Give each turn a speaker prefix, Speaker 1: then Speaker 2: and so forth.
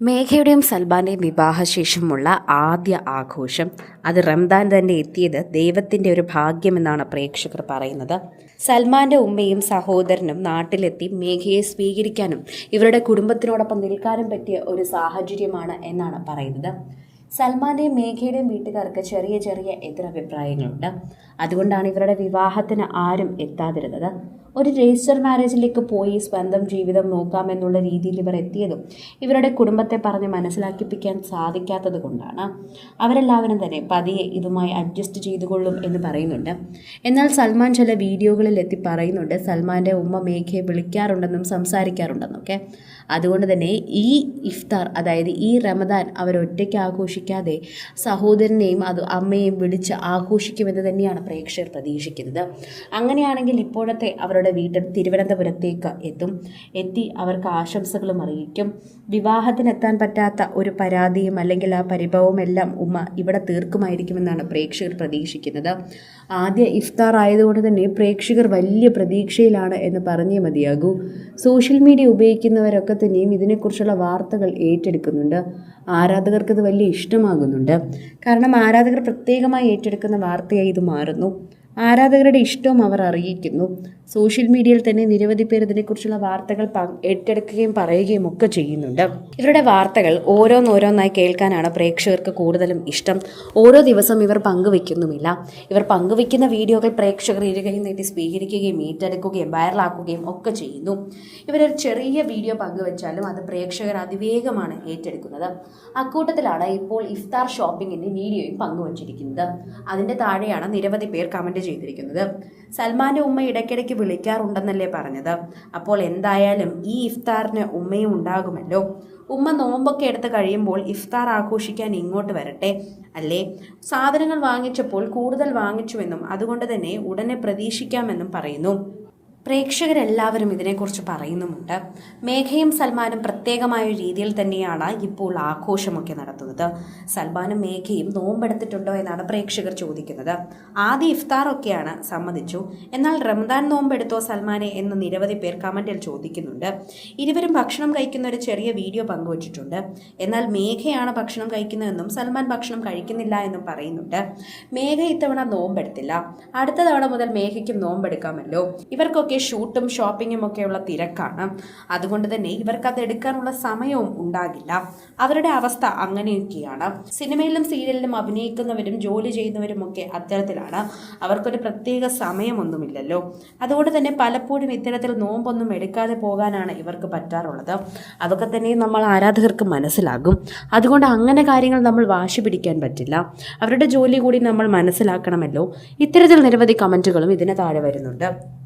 Speaker 1: മേഘയുടെയും സൽബാന്റെയും വിവാഹശേഷമുള്ള ആദ്യ ആഘോഷം. അത് റംദാൻ തന്നെ എത്തിയത് ദൈവത്തിന്റെ ഒരു ഭാഗ്യമെന്നാണ് പ്രേക്ഷകർ പറയുന്നത്. സൽമാന്റെ ഉമ്മയും സഹോദരനും നാട്ടിലെത്തി മേഘയെ സ്വീകരിക്കാനും ഇവരുടെ കുടുംബത്തിനോടൊപ്പം നിൽക്കാനും പറ്റിയ ഒരു സാഹചര്യമാണ് എന്നാണ് പറയുന്നത്. സൽമാന്റെയും മേഘയുടെയും വീട്ടുകാർക്ക് ചെറിയ ചെറിയ എതിരഭിപ്രായങ്ങളുണ്ട്. അതുകൊണ്ടാണ് ഇവരുടെ വിവാഹത്തിന് ആരും എത്താതിരുന്നത്. ഒരു രജിസ്റ്റർ മാരേജിലേക്ക് പോയി സ്വന്തം ജീവിതം നോക്കാമെന്നുള്ള രീതിയിൽ ഇവർ എത്തിയതും ഇവരുടെ കുടുംബത്തെ പറഞ്ഞ് മനസ്സിലാക്കിപ്പിക്കാൻ സാധിക്കാത്തത് കൊണ്ടാണ്. അവരെല്ലാവരും തന്നെ പതിയെ ഇതുമായി അഡ്ജസ്റ്റ് ചെയ്തുകൊള്ളും എന്ന് പറയുന്നുണ്ട്. എന്നാൽ സൽമാൻ ചില വീഡിയോകളിൽ എത്തി പറയുന്നുണ്ട് സൽമാന്റെ ഉമ്മ മേഘയെ വിളിക്കാറുണ്ടെന്നും സംസാരിക്കാറുണ്ടെന്നും സംസാരിക്കാറുണ്ടെന്നൊക്കെ. അതുകൊണ്ട് തന്നെ ഈ ഇഫ്താർ അതായത് ഈ റമദാൻ അവർ ഒറ്റയ്ക്ക് ആഘോഷിക്കാതെ സഹോദരനെയും അത് അമ്മയെയും വിളിച്ച് ആഘോഷിക്കുമെന്ന് തന്നെയാണ് പ്രേക്ഷകർ പ്രതീക്ഷിക്കുന്നത്. അങ്ങനെയാണെങ്കിൽ ഇപ്പോഴത്തെ അവരുടെ വീട്ടിൽ തിരുവനന്തപുരത്തേക്ക് എത്തും. എത്തി അവർക്ക് ആശംസകളും അറിയിക്കും. വിവാഹത്തിനെത്താൻ പറ്റാത്ത ഒരു പരാതിയും അല്ലെങ്കിൽ ആ പരിഭവവും എല്ലാം ഉമ്മ ഇവിടെ തീർക്കുമായിരിക്കുമെന്നാണ് പ്രേക്ഷകർ പ്രതീക്ഷിക്കുന്നത്. ആദ്യ ഇഫ്താർ ആയതുകൊണ്ട് തന്നെ പ്രേക്ഷകർ വലിയ പ്രതീക്ഷയിലാണ് എന്ന് പറഞ്ഞേ മതിയാകൂ. സോഷ്യൽ മീഡിയ ഉപയോഗിക്കുന്നവരൊക്കെ തന്നെയും ഇതിനെക്കുറിച്ചുള്ള വാർത്തകൾ ഏറ്റെടുക്കുന്നുണ്ട്. ആരാധകർക്ക് ഇത് വലിയ ഇഷ്ടമാകുന്നുണ്ട്. കാരണം ആരാധകർ പ്രത്യേകമായി ഏറ്റെടുക്കുന്ന വാർത്തയായി ഇത് മാറുന്നു. ആരാധകരുടെ ഇഷ്ടവും അവർ അറിയിക്കുന്നു. സോഷ്യൽ മീഡിയയിൽ തന്നെ നിരവധി പേർ ഇതിനെക്കുറിച്ചുള്ള വാർത്തകൾ ഏറ്റെടുക്കുകയും പറയുകയും ഒക്കെ ചെയ്യുന്നുണ്ട്. ഇവരുടെ വാർത്തകൾ ഓരോന്നോരോന്നായി കേൾക്കാനാണ് പ്രേക്ഷകർക്ക് കൂടുതലും ഇഷ്ടം. ഓരോ ദിവസം ഇവർ പങ്കുവെക്കുന്നുമില്ല. ഇവർ പങ്കുവെക്കുന്ന വീഡിയോകൾ പ്രേക്ഷകർ ഇരുകയും നീട്ടി സ്വീകരിക്കുകയും ഏറ്റെടുക്കുകയും വൈറലാക്കുകയും ഒക്കെ ചെയ്യുന്നു. ഇവരൊരു ചെറിയ വീഡിയോ പങ്കുവെച്ചാലും അത് പ്രേക്ഷകർ അതിവേഗമാണ് ഏറ്റെടുക്കുന്നത്. അക്കൂട്ടത്തിലാണ് ഇപ്പോൾ ഇഫ്താർ ഷോപ്പിങ്ങിന്റെ വീഡിയോയും പങ്കുവച്ചിരിക്കുന്നത്. അതിന്റെ താഴെയാണ് നിരവധി പേർ കമന്റ് ചെയ്തിരിക്കുന്നത്. സൽമാന്റെ ഉമ്മ ഇടയ്ക്കിടയ്ക്ക് വിളിക്കാറുണ്ടെന്നല്ലേ പറഞ്ഞത്. അപ്പോൾ എന്തായാലും ഈ ഇഫ്താറിന് ഉമ്മയും ഉണ്ടാകുമല്ലോ. ഉമ്മ നോമ്പൊക്കെ എടുത്ത് കഴിയുമ്പോൾ ഇഫ്താർ ആഘോഷിക്കാൻ ഇങ്ങോട്ട് വരട്ടെ അല്ലേ? സാധനങ്ങൾ വാങ്ങിച്ചപ്പോൾ കൂടുതൽ വാങ്ങിച്ചുവെന്നും അതുകൊണ്ട് തന്നെ ഉടനെ പ്രതീക്ഷിക്കാമെന്നും പറയുന്നു. പ്രേക്ഷകരെല്ലാവരും ഇതിനെക്കുറിച്ച് പറയുന്നുമുണ്ട്. മേഘയും സൽമാനും പ്രത്യേകമായ രീതിയിൽ തന്നെയാണ് ഇപ്പോൾ ആഘോഷമൊക്കെ നടത്തുന്നത്. സൽമാനും മേഘയും നോമ്പെടുത്തിട്ടുണ്ടോ എന്നാണ് പ്രേക്ഷകർ ചോദിക്കുന്നത്. ആദ്യ ഇഫ്താറൊക്കെയാണ് സമ്മതിച്ചു. എന്നാൽ റംദാൻ നോമ്പെടുത്തോ സൽമാനെ എന്ന് നിരവധി പേർ കമന്റിൽ ചോദിക്കുന്നുണ്ട്. ഇരുവരും ഭക്ഷണം കഴിക്കുന്ന ഒരു ചെറിയ വീഡിയോ പങ്കുവച്ചിട്ടുണ്ട്. എന്നാൽ മേഘയാണ് ഭക്ഷണം കഴിക്കുന്നതെന്നും സൽമാൻ ഭക്ഷണം കഴിക്കുന്നില്ല എന്നും പറയുന്നുണ്ട്. മേഘ ഇത്തവണ നോമ്പെടുത്തില്ല. അടുത്ത തവണ മുതൽ മേഘയ്ക്കും നോമ്പെടുക്കാമല്ലോ. ഇവർക്കൊക്കെ ഷൂട്ടും ഷോപ്പിങ്ങും ഒക്കെയുള്ള തിരക്കാണ്. അതുകൊണ്ട് തന്നെ ഇവർക്ക് അത് എടുക്കാനുള്ള സമയവും ഉണ്ടാകില്ല. അവരുടെ അവസ്ഥ അങ്ങനെയൊക്കെയാണ്. സിനിമയിലും സീരിയലിലും അഭിനയിക്കുന്നവരും ജോലി ചെയ്യുന്നവരും ഒക്കെ അത്തരത്തിലാണ്. അവർക്കൊരു പ്രത്യേക സമയമൊന്നുമില്ലല്ലോ. അതുകൊണ്ട് തന്നെ പലപ്പോഴും ഇത്തരത്തിൽ നോമ്പൊന്നും എടുക്കാതെ പോകാനാണ് ഇവർക്ക് പറ്റാറുള്ളത്. അതൊക്കെ തന്നെ നമ്മൾ ആരാധകർക്ക് മനസ്സിലാകും. അതുകൊണ്ട് അങ്ങനെ കാര്യങ്ങൾ നമ്മൾ വാശി പിടിക്കാൻ പറ്റില്ല. അവരുടെ ജോലി കൂടി നമ്മൾ മനസ്സിലാക്കണമല്ലോ. ഇത്തരത്തിൽ നിരവധി കമന്റുകളും ഇതിന് താഴെ വരുന്നുണ്ട്.